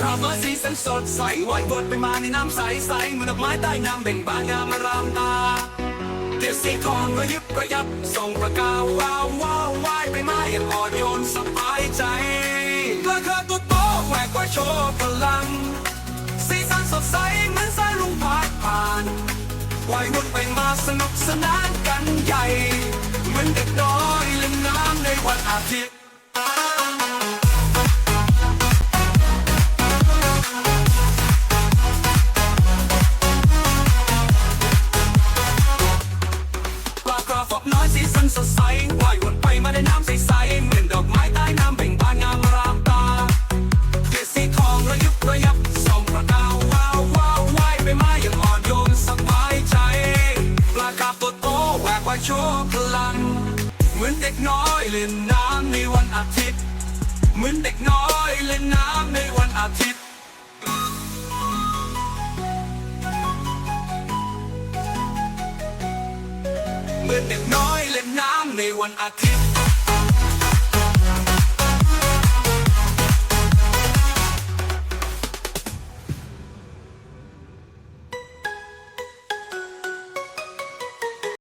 ครามาสีสันสดใสว่ายบดไปมาในน้ำใสใสเหมือนดอกไม้ใต้น้ำเบ่งบานงามมารามตาเดี๋ยวสีทองก็ยิบก็ยับส่งประกาวว้าวว้าวว่ายไปมาอย่างอ่อนโยนสบายใจกระคาตัวโตแหวกว่าโชว์พลัง สีสันสดใสเหมือนสายลุงพัดผ่านว่ายวนไปมาสนุกสนานกันใหญ่ เหมือนเด็กน้อยเล่นน้ำในวันอาทิตย์ันสดใสว่ายวนไปมาในน้ำใสๆเหมือนดอกไม้ใต้น้ำเบ่งบานงามรามตาเกล็ดสีทองระยุบระยับส่องประกาวว้าวว้าวว่ายไปมาอย่างอ่อนโยนสบายใจปลากระตัวโตแหวกว่ายโชว์พลัง เหมือนเด็กน้อยเล่นน้ำในวันอาทิตย์ เหมือนเด็กน้อยเล่นน้ำในวันอาทิตย์ มือนเด็กน้อยเล่นน้ำในวันอาทิตย์